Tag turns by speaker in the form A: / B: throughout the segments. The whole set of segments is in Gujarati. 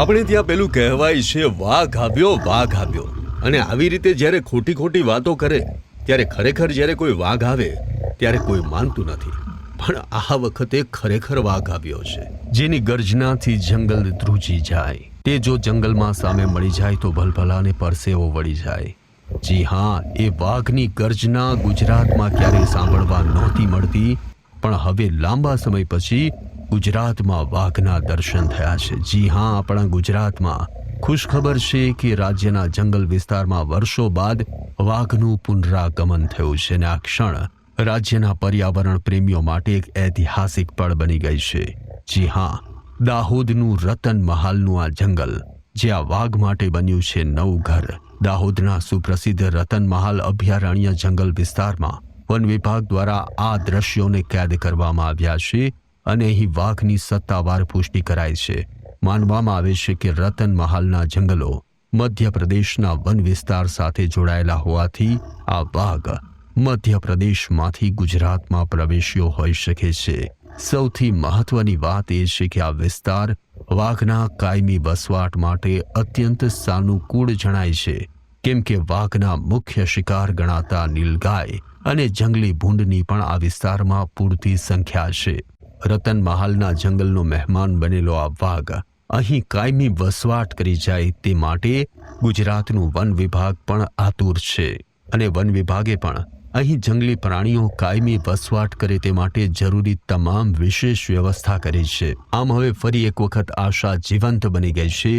A: આપણે ત્યાં પેલું કહેવાય છે, વાઘ આવ્યો વાઘ આવ્યો. અને આવી રીતે જ્યારે ખોટી ખોટી વાતો કરે, ત્યારે ખરેખર જ્યારે કોઈ વાઘ આવે, ત્યારે કોઈ માનતું નથી. પણ આ વખતે ખરેખર વાઘ આવ્યો છે, જેની ગર્જનાથી જંગલ ધ્રુજી જાય. તે જો જંગલમાં સામે મળી જાય તો ભલભલાને પરસેવો વળી જાય. જી હા, એ વાઘની ગર્જના ગુજરાતમાં ક્યારેય સાંભળવા નહોતી મળતી, પણ હવે લાંબા સમય પછી ગુજરાતમાં વાઘના દર્શન થયા છે. જી હા, આપણા ગુજરાતમાં ખુશખબર છે કે રાજ્યના જંગલ વિસ્તારમાં વર્ષો બાદ વાઘનું પુનરાગમન થયું છે અને આ ક્ષણ રાજ્યના પર્યાવરણ પ્રેમીઓ માટે એક ઐતિહાસિક પળ બની ગઈ છે. જી હા, દાહોદનું રતન મહાલનું આ જંગલ, જે આ વાઘ માટે બન્યું છે નવું ઘર. દાહોદના સુપ્રસિદ્ધ રતન મહાલ અભયારણ્ય જંગલ વિસ્તારમાં વન વિભાગ દ્વારા આ દ્રશ્યોને કેદ કરવામાં આવ્યા છે અને અહીં વાઘની સત્તાવાર પુષ્ટિ કરાય છે. માનવામાં આવે છે કે રતન મહાલના જંગલો મધ્યપ્રદેશના વન વિસ્તાર સાથે જોડાયેલા હોવાથી આ વાઘ મધ્યપ્રદેશમાંથી ગુજરાતમાં પ્રવેશ્યો હોઈ શકે છે. સૌથી મહત્વની વાત એ છે કે આ વિસ્તાર વાઘના કાયમી વસવાટ માટે અત્યંત સાનુકૂળ જણાય છે. કેમ કે વાઘના મુખ્ય શિકાર ગણાતા નીલગાય અને જંગલી ભૂંડની પણ આ વિસ્તારમાં પૂરતી સંખ્યા છે. રતન મહાલના જંગલનો મહેમાન બનેલો આ વાઘ અહીં કાયમી વસવાટ કરી જાય તે માટે ગુજરાતનું વન વિભાગ પણ આતુર છે અને વન વિભાગે પણ અહીં જંગલી પ્રાણીઓ કાયમી વસવાટ કરે તે માટે જરૂરી તમામ વિશેષ વ્યવસ્થા કરી છે. આમ હવે ફરી એક વખત આશા જીવંત બની ગઈ છે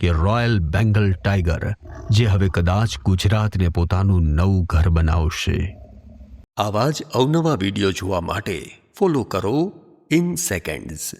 A: કે રોયલ બેંગલ ટાઈગર, જે હવે કદાચ ગુજરાતને પોતાનું નવું ઘર બનાવશે. આવા જ અવનવા વીડિયો જોવા માટે ફોલો કરો in seconds.